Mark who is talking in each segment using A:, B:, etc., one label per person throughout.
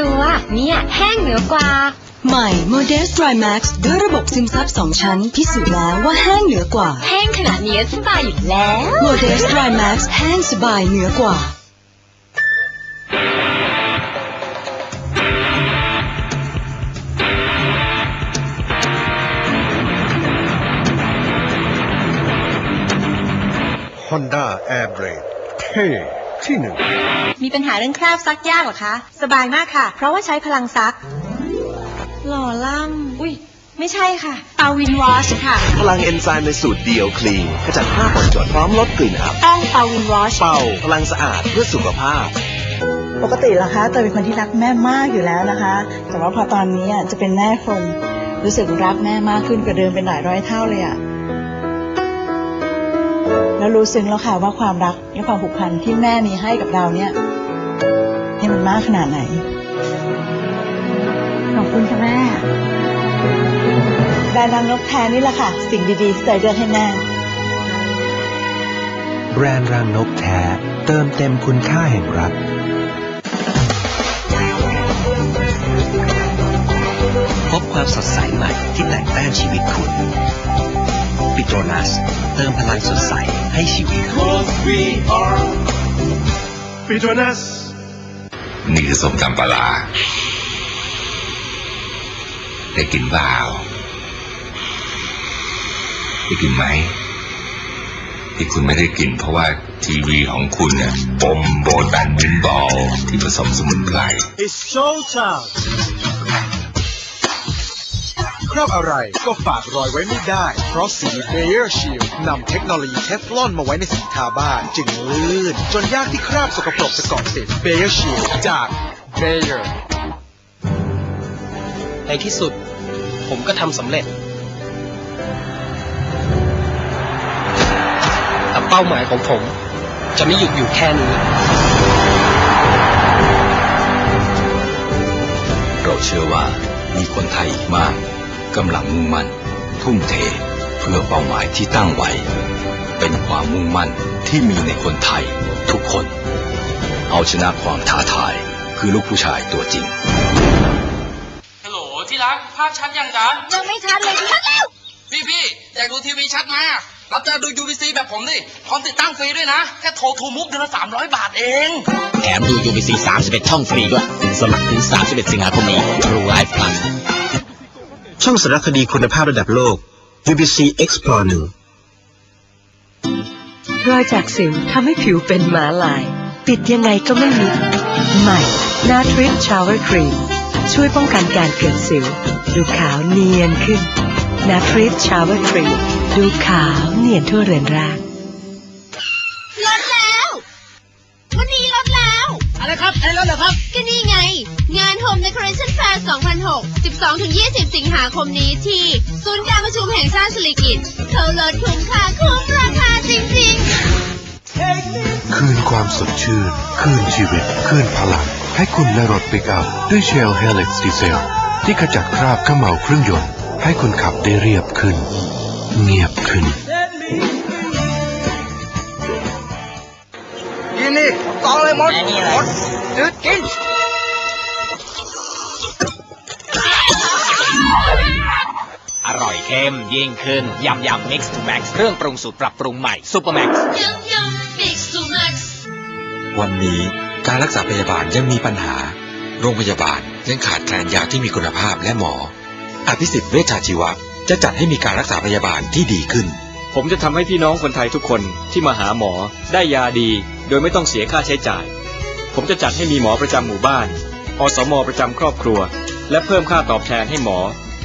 A: ลัว เนี่ย แห้งเหนือกว่า
B: ใหม่ Modest Dry Max ด้วยระบบซึมซับสองชั้น พิสูจน์แล้วว่าแห้งเหนือกว่า
A: แห้งขนาดนี้สบายอยู่แล้ว
B: Modest Dry Max แห้งสบายเหนือกว่า
C: Honda Air Blade เท่ ที่หนึ่ง
D: มีปัญหาเรื่องคราบซักยากเหรอคะ สบายมากค่ะ เพราะว่าใช้พลังซัก หล่อล่ำ อุ้ย ไม่ใช่ค่ะเตาวินวอชค่ะ
E: พลังเอนไซม์ในสูตรเดียวคลีนขจัดคราบอ่อนโจดพร้อมลดกลิ่นอับ
D: ต้องเตาวินวอช
E: เป่าพลังสะอาดเพื่อสุขภาพ
F: ปกติแล้วคะเตยเป็นคนที่รักแม่มากอยู่แล้วนะคะ แต่ว่าพอตอนนี้อะจะเป็นแม่คงรู้สึกรักแม่มากขึ้นกว่าเดิมเป็นหลายร้อยเท่าเลยอะ แล้วรู้ซึ้งแล้วค่ะว่าความรักและความผูกพันที่แม่มีให้กับเราเนี่ยนี่มันมากขนาดไหน ขอบคุณค่ะแม่แบรนด์รังนกแทนนี่แหละค่ะ สิ่งดีๆที่เตยเลือกให้แม่
G: แบรนด์รังนกแท้เติมเต็มคุณค่าแห่งรัก
E: พบความสดใสใหม่ที่แต่งแต้มชีวิตคุณ ปิโตรนัสเติมพลังสดใสให้ชีวิต
C: ปีโตนัส
H: นี่คือส้มตำปลาร้าได้กินเปล่าได้กินไหมที่คุณไม่ได้กินเพราะว่าทีวีของคุณเนี่ยปมโบนแบนบินบอลที่ผสมสมุนไพร
C: It's show time ครอบอะไรก็ฝากรอยไว้ไม่ได้ เพราะสี Bayer Shield นำเทคโนโลยีเทฟลอนมาไว้ในสีทาบ้านจึงลื่น จนยากที่คราบสกปรกจะเกาะติด Bayer Shield จาก Bayer
I: ในที่สุด ผมก็ทำสำเร็จ แต่เป้าหมายของผมจะไม่หยุดอยู่แค่นี้
H: เราเชื่อว่ามีคนไทยอีกมาก กำลังมุ่งมั่น ทุ่มเทเพื่อเป้าหมายที่ตั้งไว้ เป็นความมุ่งมั่นที่มีในคนไทยทุกคน เอาชนะความท้าทายคือลูกผู้ชายตัวจริง
J: ฮัลโหลที่รักภาพชัดยังจ๊ะ
A: ยังไม่ชัดเลยชัดแล้ว
J: พี่พี่อยากดูทีวีชัดไหมอะรับจะดู UVC แบบผมดิพร้อมติดตั้งฟรีด้วยนะ แค่โทรทูมุกเดือนละ300 บาทเอง
K: แถมดู UVC 31 ช่องฟรีด้วย สมัครถึง 31 สิงหาคมนี้ True Life Plus
E: ช่องสารคดีคุณภาพระดับโลก UBC Explore 1
B: รอยจากสิวทำให้ผิวเป็นหมาลายปิดยังไงก็ไม่มิดใหม่นาทริปชาวเวอร์ครีมช่วยป้องกันการเกิดสิว ดูขาวเนียนขึ้นนาทริปชาวเวอร์ครีมดูขาวเนียนทั่วเรือนร่าง
J: อะไรครับไอ้รถเหรอครับ
A: ก็นี่ไง งาน Home Decoration Fair 2006 12-20 สิงหาคมนี้ที่ศูนย์การประชุมแห่งชาติสิริกิติ์เขาลดคุ้มค่าคุ้มราคาจริงๆ
G: คืนความสดชื่น คืนชีวิต คืนพลัง ให้คุณและรถปิกอัพด้วยเชลเฮลิกซ์ดีเซล ที่ขจัดคราบเขม่าวเครื่องยนต์ ให้คุณขับได้เรียบขึ้น เงียบขึ้น
J: นนี่ตองเลยมดมดจืดกิน
K: อร่อยเข้มยิ่งขึ้นยำยำ Mix to Max เครื่องปรุงสูตรปรับปรุงใหม่ Super Max
A: ยำยำ Mix to Max
H: วันนี้การรักษาพยาบาลยังมีปัญหา โรงพยาบาลยังขาดแคลนยาที่มีคุณภาพและหมอ อภิสิทธิ์เวชชาชีวะจะจัดให้มีการรักษาพยาบาลที่ดีขึ้น
I: ผมจะทำให้พี่น้องคนไทยทุกคนที่มาหาหมอได้ยาดี โดยไม่ต้องเสียค่าใช้จ่าย ผมจะจัดให้มีหมอประจำหมู่บ้าน อสมประจำครอบครัว และเพิ่มค่าตอบแทนให้หมอ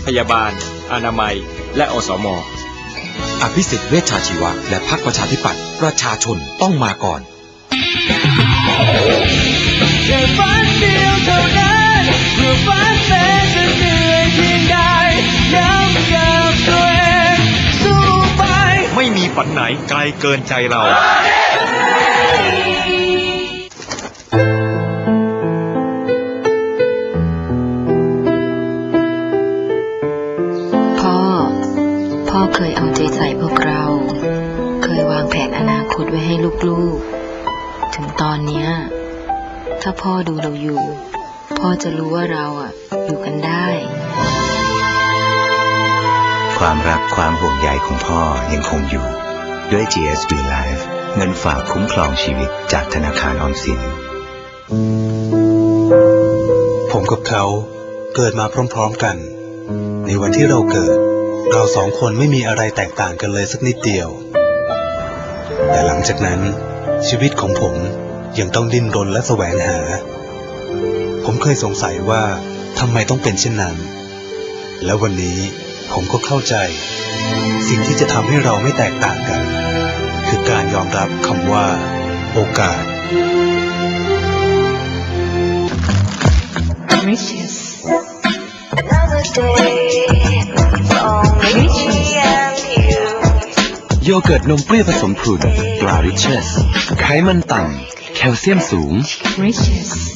I: พยาบาล อนามัย และอสม
H: อภิสิทธิ์เวชชาชีวะ และพรรคประชาธิปัตย์ประชาชนต้องมาก่อน
J: แค่ฝันเดียวเท่านั้นเพื่อฝันแม้จะเหนื่อยเพียงใดย้ำกับตัวเองสู้ไป
G: ไม่มีฝันไหนไกลเกินใจเรา
L: วกเราเคยวางแผนอนาคตไว้ให้ลูกๆ ถึงตอนเนี้ย ถ้าพ่อดูเราอยู่ พ่อจะรู้ว่าเราอะ อยู่กันได้
M: ความรักความห่วงใยของพ่อยังคงอยู่ ด้วย GSB Life เงินฝากคุ้มครองชีวิตจากธนาคารออมสิน
N: ผมกับเขาเกิดมาพร้อมๆกัน ในวันที่เราเกิด เราสองคนไม่มีอะไรแตกต่างกันเลยสักนิดเดียว แต่หลังจากนั้นชีวิตของผมยังต้องดิ้นรนและแสวงหา ผมเคยสงสัยว่าทำไมต้องเป็นเช่นนั้น และวันนี้ผมก็เข้าใจ สิ่งที่จะทำให้เราไม่แตกต่างกัน คือการยอมรับคำว่า โอกาส
L: Riches
E: โยเกิร์ตนมเปรี้ยวผสมพรุนตราริเชสไขมันต่ำ แคลเซียมสูง
L: Riches